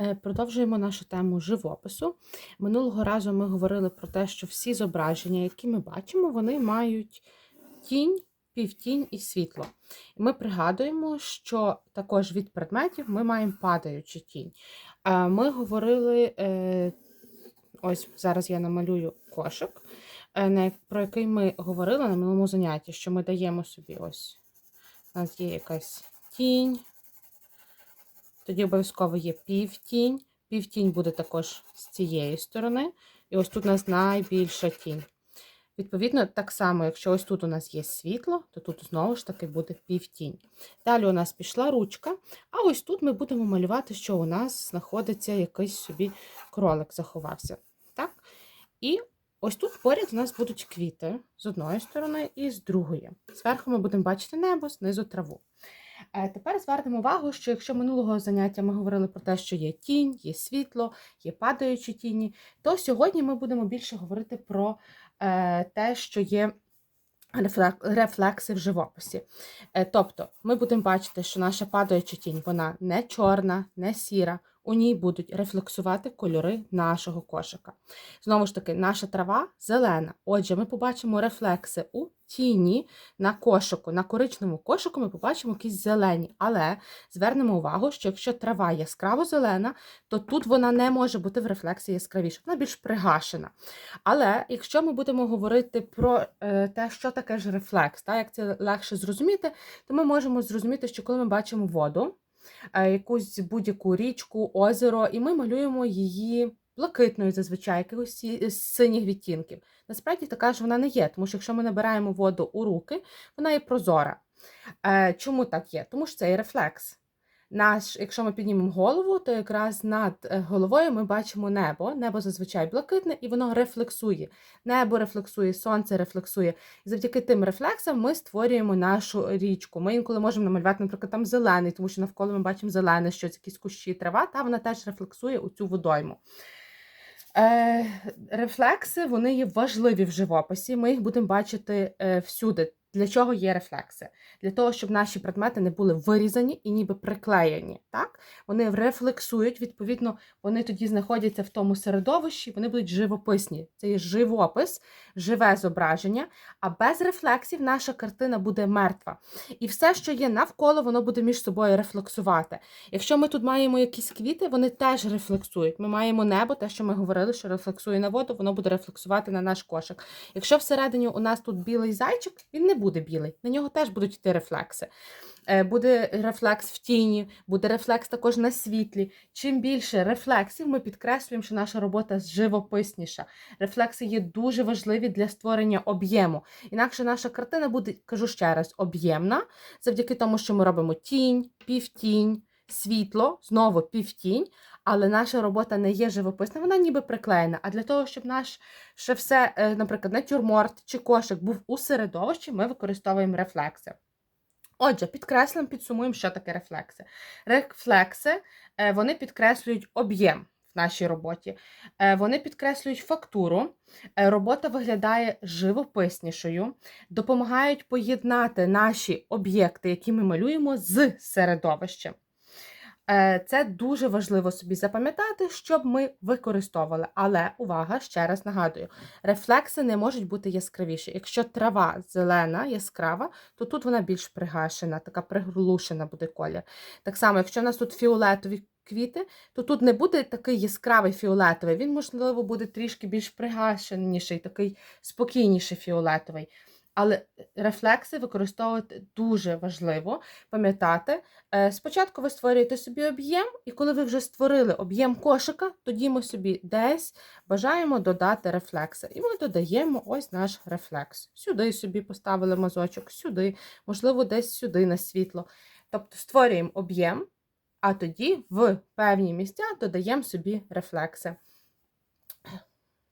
Е, Продовжуємо нашу тему живопису. Минулого разу ми говорили про те, що всі зображення, які ми бачимо, вони мають тінь, півтінь і світло. Ми пригадуємо, що також від предметів ми маємо падаючу тінь. Ми говорили, е, ось зараз я намалюю кошик, е, про який ми говорили на минулому занятті, що ми даємо собі ось. У нас є якась тінь. Тоді обов'язково є півтінь. Півтінь буде також з цієї сторони. І ось тут у нас найбільша тінь. Відповідно, так само, якщо ось тут у нас є світло, то тут знову ж таки буде півтінь. Далі у нас пішла ручка, а ось тут ми будемо малювати, що у нас знаходиться якийсь собі кролик заховався. Так? І ось тут поряд у нас будуть квіти з одної сторони і з другої. Зверху ми будемо бачити небо, знизу траву. Е, Тепер звернемо увагу, що якщо минулого заняття ми говорили про те, що є тінь, є світло, є падаючі тіні, то сьогодні ми будемо більше говорити про е, те, що є рефлекси в живописі. Е, Тобто ми будемо бачити, що наша падаюча тінь вона не чорна, не сіра. У ній будуть рефлексувати кольори нашого кошика. Знову ж таки, наша трава зелена. Отже, ми побачимо рефлекси у тіні на кошику. На коричневому кошику ми побачимо якісь зелені. Але звернемо увагу, що якщо трава яскраво зелена, то тут вона не може бути в рефлексі яскравіша, вона більш пригашена. Але якщо ми будемо говорити про е, те, що таке ж рефлекс, та, як це легше зрозуміти, то ми можемо зрозуміти, що коли ми бачимо воду, якусь будь-яку річку, озеро, і ми малюємо її блакитною зазвичай, якихось синіх відтінків. Насправді така ж вона не є, тому що якщо ми набираємо воду у руки, вона є прозора. Е, Чому так є? Тому що це є рефлекс. Наш, якщо ми піднімемо голову, то якраз над е, головою ми бачимо небо. Небо зазвичай блакитне, і воно рефлексує. Небо рефлексує, сонце рефлексує. І завдяки тим рефлексам ми створюємо нашу річку. Ми інколи можемо намалювати, наприклад, там зелений, тому що навколо ми бачимо зелене, щось, якісь кущі, трава, та вона теж рефлексує у цю водойму. Е, рефлекси вони є важливі в живописі. Ми їх будемо бачити е, всюди. Для чого є рефлекси? Для того, щоб наші предмети не були вирізані і ніби приклеєні. Так? Вони рефлексують, відповідно, вони тоді знаходяться в тому середовищі, вони будуть живописні. Це є живопис, живе зображення, а без рефлексів наша картина буде мертва. І все, що є навколо, воно буде між собою рефлексувати. Якщо ми тут маємо якісь квіти, вони теж рефлексують. Ми маємо небо, те, що ми говорили, що рефлексує на воду, воно буде рефлексувати на наш кошик. Якщо всередині у нас тут білий зайчик, він не буде білий. На нього теж будуть йти рефлекси. Е, Буде рефлекс в тіні, буде рефлекс також на світлі. Чим більше рефлексів, ми підкреслюємо, що наша робота живописніша. Рефлекси є дуже важливі для створення об'єму. Інакше наша картина буде, кажу ще раз, об'ємна завдяки тому, що ми робимо тінь, півтінь, світло, знову півтінь, але наша робота не є живописна, вона ніби приклеєна. А для того, щоб наш ще все, е, наприклад, натюрморт чи кошик був у середовищі, ми використовуємо рефлекси. Отже, підкреслимо, підсумуємо, що таке рефлекси. Рефлекси е, вони підкреслюють об'єм в нашій роботі, Е, вони підкреслюють фактуру, робота виглядає живописнішою, допомагають поєднати наші об'єкти, які ми малюємо, з середовищем. Е, Це дуже важливо собі запам'ятати, щоб ми використовували. Але увага, ще раз нагадую: рефлекси не можуть бути яскравіші. Якщо трава зелена, яскрава, то тут вона більш пригашена, така приглушена буде колір. Так само, якщо у нас тут фіолетові квіти, то тут не буде такий яскравий фіолетовий. Він, можливо, буде трішки більш пригашеніший, такий спокійніший фіолетовий. Але рефлекси використовувати дуже важливо пам'ятати. Е, Спочатку ви створюєте собі об'єм, і коли ви вже створили об'єм кошика, тоді ми собі десь бажаємо додати рефлекси. І ми додаємо ось наш рефлекс. Сюди собі поставили мазочок, сюди, можливо, десь сюди на світло. Тобто створюємо об'єм, а тоді в певні місця додаємо собі рефлекси.